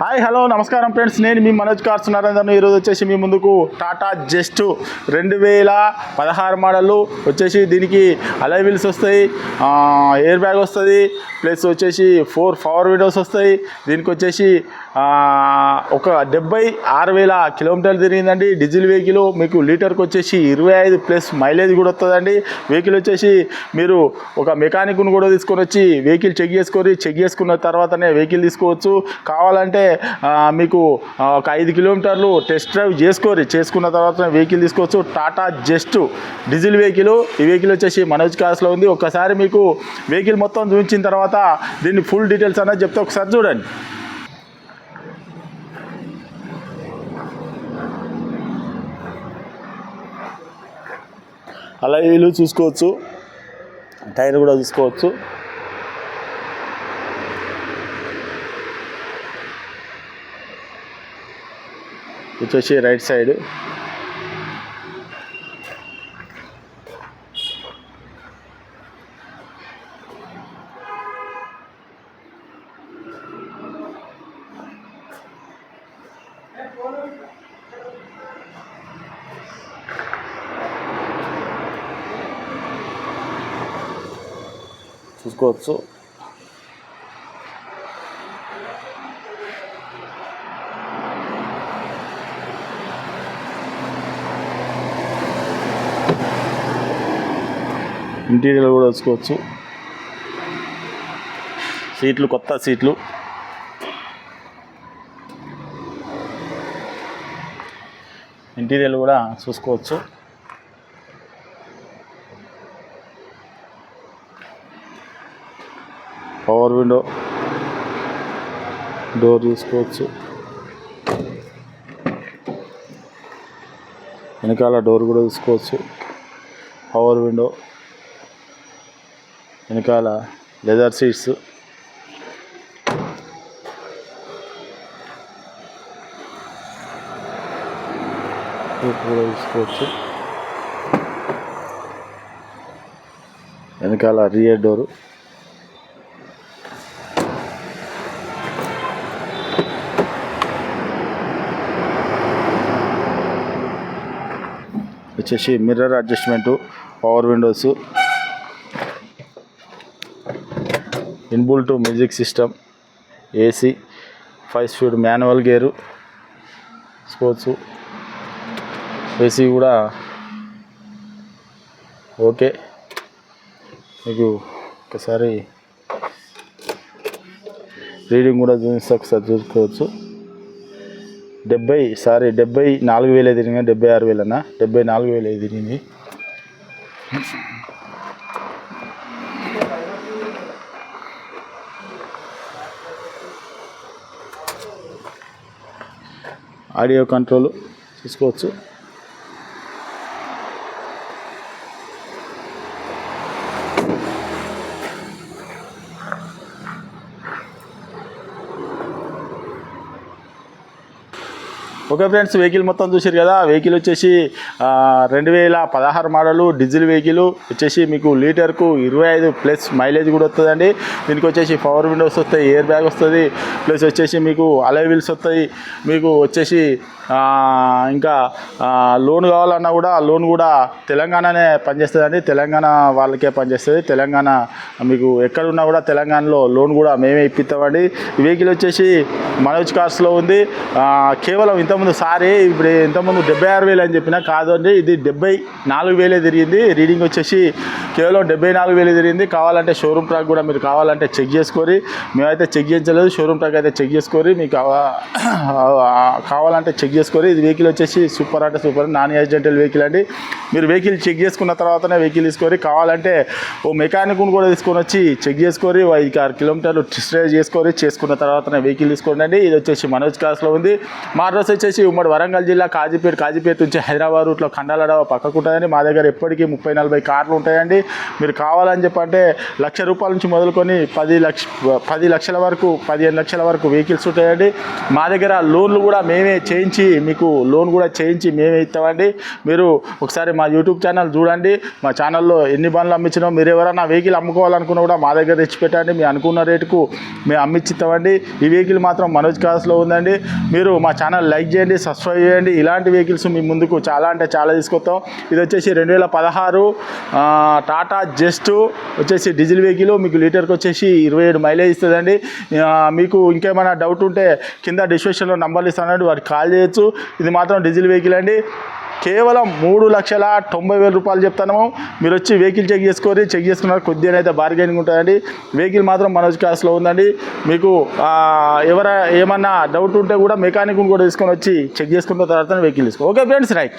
Hi hello నమస్కారం friends. నేను మీ Manoj cars నరేందర్ను ఈరోజు వచ్చేసి మీ ముందుకు టాటా జస్ట్ రెండు వేల పదహారు మోడళ్ళు వచ్చేసి దీనికి అలై వీల్స్ వస్తాయి ఎయిర్ బ్యాగ్ వస్తుంది ప్లస్ వచ్చేసి ఫోర్ పవర్ విండోస్ వస్తాయి. దీనికి వచ్చేసి ఒక డెబ్బై ఆరు వేల కిలోమీటర్లు తిరిగిందండి. డీజిల్ వెహికల్ మీకు లీటర్కి వచ్చేసి ఇరవై ఐదు ప్లస్ మైలేజ్ కూడా వస్తుందండి. వెహికల్ వచ్చేసి మీరు ఒక మెకానిక్ను కూడా తీసుకొని వచ్చి వెహికల్ చెక్ చేసుకొని చెక్ చేసుకున్న తర్వాతనే వెహికల్ తీసుకోవచ్చు. కావాలంటే మీకు ఒక ఐదు కిలోమీటర్లు టెస్ట్ డ్రైవ్ చేసుకొని చేసుకున్న తర్వాత వెహికల్ తీసుకోవచ్చు. Tata zest diesel vehicle. ఈ వెహికల్ వచ్చేసి మనోజ్ కాస్లో ఉంది. ఒకసారి మీకు వెహికల్ మొత్తం చూపించిన తర్వాత దీన్ని ఫుల్ డీటెయిల్స్ అనేది చెప్తే. ఒకసారి చూడండి. అలా వీళ్ళు చూసుకోవచ్చు? టైర్ కూడా చూసుకోవచ్చు. వచ్చేసి రైట్ సైడ్. చూసుకోవచ్చు. ఇంటీరియర్ కూడా చూసుకోవచ్చు. సీట్లు కొత్త సీట్లు ఇంటీరియర్ కూడా చూసుకోవచ్చు. పవర్ విండో డోర్ చూసుకోవచ్చు వెనకాల డోర్ కూడా చూసుకోవచ్చు పవర్ విండో వెనకాల లెదర్ సీట్స్ కూడా చూసుకోవచ్చు వెనకాల రియర్ డోరు. వచ్చేసి mirror adjustment power windows inbuilt music system AC five speed manual gear sports AC కూడా ఓకే. మీకు ఒకసారి రీడింగ్ కూడా చూపిస్తే ఒకసారి చూసుకోవచ్చు. డెబ్బై సారీ డెబ్బై నాలుగు వేలు తిరిగినా డెబ్బై ఆరు వేలన్నా డెబ్బై నాలుగు వేలు తిరిగింది ఆడియో కంట్రోల్ చూసుకోవచ్చు ఓకే ఫ్రెండ్స్ వెహికల్ మొత్తం చూసారు కదా? వెహికల్ వచ్చేసి రెండు వేల పదహారు మోడలు డీజిల్ వెహికల్. వచ్చేసి మీకు లీటర్కు ఇరవై ఐదు ప్లస్ మైలేజ్ కూడా వస్తుందండి. దీనికి వచ్చేసి పవర్ విండోస్ వస్తాయి ఎయిర్ బ్యాగ్ వస్తుంది. ప్లస్ వచ్చేసి మీకు అలై వీల్స్ వస్తాయి. మీకు వచ్చేసి ఇంకా లోన్ కావాలన్నా కూడా లోన్ కూడా తెలంగాణనే పనిచేస్తుందండి. తెలంగాణ వాళ్ళకే పనిచేస్తుంది. తెలంగాణ మీకు ఎక్కడున్నా కూడా తెలంగాణలో లోన్ కూడా మేమే ఇప్పిస్తామండి. వెహికల్ వచ్చేసి మనోజ్ కార్స్లో ఉంది. కేవలం ఇంతకుముందు సారీ ఇప్పుడు ఇంతకుముందు డెబ్బై ఆరు వేలు అని చెప్పిన కాదు అండి ఇది డెబ్బై నాలుగు వేలే తిరిగింది. రీడింగ్ వచ్చేసి కేవలం డెబ్బై నాలుగు వేలు తిరిగింది. కావాలంటే షోరూమ్ ట్రాక్ కూడా మీరు కావాలంటే చెక్ చేసుకొని మేమైతే చెక్ చేయించలేదు షోరూమ్ ట్రాక్ అయితే చెక్ చేసుకొని మీకు కావాలంటే చెక్ చేసుకొని ఇది వెహికల్ వచ్చేసి సూపర్ అంటే సూపర్ నాన్ యాక్సిడెంటల్ వెహికల్ అండి. మీరు వెహికల్ చెక్ చేసుకున్న తర్వాతనే వెహికల్ తీసుకొని కావాలంటే ఓ మెకానిక్ను కూడా తీసుకొని వచ్చి చెక్ చేసుకొని ఐదు ఆరు కిలోమీటర్లు టెస్ట్ డ్రైవ్ చేసుకొని చేసుకున్న తర్వాతనే వెహికల్ తీసుకోండి అండి. ఇది వచ్చేసి మనోజ్ క్లాస్లో ఉంది. మా అడ్రస్ వచ్చేసి ఉమ్మడి వరంగల్ జిల్లా కాజీపేట కాజీపేట నుంచి హైదరాబాద్ రూట్లో ఖండాల పక్కకు ఉంటుందండి మా దగ్గర ఎప్పటికీ ముప్పై నలభై కార్లు ఉంటాయండి. మీరు కావాలని చెప్పంటే లక్ష రూపాయల నుంచి మొదలుకొని పది లక్ష పది లక్షల వరకు పదిహేను లక్షల వరకు వెహికల్స్ ఉంటాయండి. మా దగ్గర లోన్లు కూడా మేమే చేయించి మీకు లోన్ కూడా చేయించి మేమే ఇస్తామండి. మీరు ఒకసారి మా యూట్యూబ్ ఛానల్ చూడండి. మా ఛానల్లో ఎన్ని బండ్లు అమ్మించినా మీరు ఎవరైనా వెహికల్ అమ్ముకోవాలనుకున్నా కూడా మా దగ్గర తెచ్చి పెట్టండి. మీ అనుకున్న రేటుకు మేము అమ్మిచ్చిస్తామండి ఈ వెహికల్ మాత్రం మనోజ్ కార్స్లో ఉందండి. మీరు మా ఛానల్ లైక్ చేయండి సబ్స్క్రైబ్ చేయండి. ఇలాంటి వెహికల్స్ మీ ముందుకు చాలా అంటే చాలా తీసుకొస్తాం. ఇది వచ్చేసి రెండు వేల పదహారు టాటా జస్ట్ వచ్చేసి డీజిల్ వెహికల్. మీకు లీటర్కి వచ్చేసి ఇరవై ఏడు మైలేజ్ ఇస్తుందండి. మీకు ఇంకేమైనా డౌట్ ఉంటే కింద డిస్క్రిప్షన్లో నంబర్లు ఇస్తానండి. వారికి కాల్ చేయొచ్చు ఇది మాత్రం డీజిల్ వెహికల్ అండి. కేవలం మూడు లక్షల తొంభై వేల రూపాయలు చెప్తాను మీరు వచ్చి వెహికల్ చెక్ చేసుకోరి చెక్ చేసుకున్నారు. కొద్దిగా అయితే బార్గెనింగ్ ఉంటుందండి. వెహికల్ మాత్రం మనోజ్ కార్స్లో ఉందండి. మీకు ఎవర ఏమన్నా డౌట్ ఉంటే కూడా మెకానిక్ కూడా తీసుకొని వచ్చి చెక్ చేసుకున్న తర్వాత వెహికల్ తీసుకో. Okay friends right.